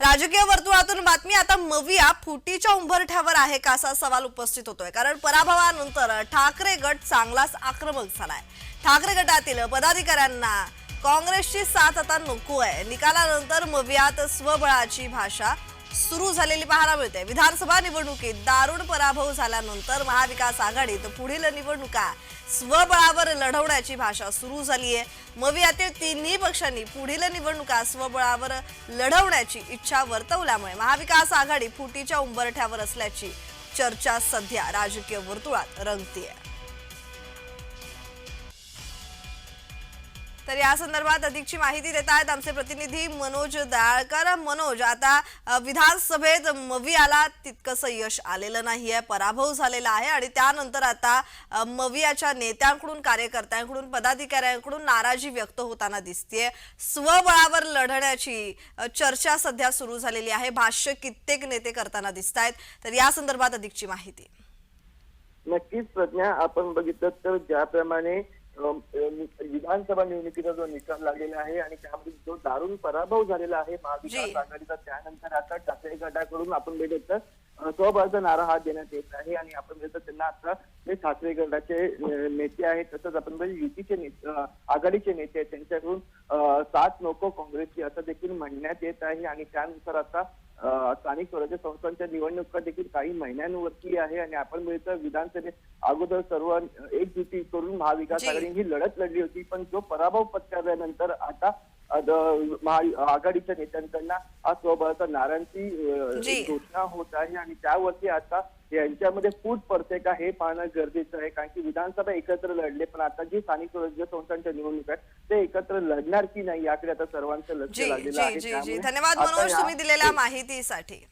राजकीय वर्तुळातून बातमी आता मविया फुटीच्या उंबरठ्यावर आहे का असा सवाल उपस्थित होतोय. कारण पराभवानंतर ठाकरे गट चांगलाच आक्रमक झालाय. ठाकरे गटातील पदाधिकाऱ्यांना काँग्रेसची साथ आता नको आहे निकालानंतर मवियात स्वबळाची भाषा सुरू झालेली पाहायला मिळते. विधानसभा निवडणुकीत दारुण पराभव झाल्यानंतर महाविकास आघाडीत पुढील निवडणुका स्वबळावर लढवण्याची भाषा सुरू झाली आहे मवियातील तिन्ही पक्षांनी पुढील निवडणुका स्वबळावर लढवण्याची इच्छा वर्तवल्यामुळे महाविकास आघाडी फुटीच्या उंबरठ्यावर असल्याची चर्चा सध्या राजकीय वर्तुळात रंगतीये. तर या संदर्भात अधिकची माहिती देत आहेत आमचे प्रतिनिधी मनोज दयाळकर मनोज आता विधानसभेत मवियाला तितकंसं यश आलेलं नाहीये पराभव झालेला आहे आणि त्यानंतर आता मवियाच्या नेत्यांकडून कार्यकर्त्यांकडून पदाधिकाऱ्यांकडून नाराजी व्यक्त होताना दिसतीये. स्वबळावर लढण्याची चर्चा सध्या सुरू झालेली आहे. भाष्य कित्येक नेते करताना दिसत आहेत तर या संदर्भात अधिकची माहिती. नक्कीच प्रज्ञा आपण बघितलं तर ज्याप्रमाणे विधानसभा निवडणुकीचा जो निकाल लागलेला आहे आणि त्यामध्ये जो दारुण पराभव झालेला आहे महाविकास. आघाडीचा त्यानंतर आता ठाकरे गटाकडून आपण अ, स्वबळाचा नारा हा देण्यात येत आहे आणि आपण बघितलं त्यांना आता जे ठाकरे गटाचे नेते आहेत तसंच आपण बघितलं युतीचे नेते आघाडीचे नेते आहेत त्यांच्याकडून साथ नको काँग्रेसची असं देखील म्हणण्यात येत आहे आणि त्यानुसार आता स्थानिक स्वराज्य संस्थांच्या निवडणुका देखील काही महिन्यांवरती आहे आणि आपण बघितलं विधानसभेत अगोदर सर्व एकजुटी करून महाविकास जी. आघाडी ही लढत लढली होती पण जो पराभव पत्करल्यानंतर आता आघाडीच्या नेत्यांकडनं हा स्वबळाचा नारांची. घोषणा होत आहे आणि त्यावरती आता यांच्यामध्ये फूट पडते का हे पाहणं गरजेचं आहे. कारण की विधानसभा एकत्र लढले पण आता जी स्थानिक स्वराज्य संस्थांच्या निवडणूक आहेत ते एकत्र लढणार की नाही याकडे आता सर्वांचं लक्ष लागलेलं आहे. धन्यवाद मनोज तुम्ही दिलेल्या माहितीसाठी.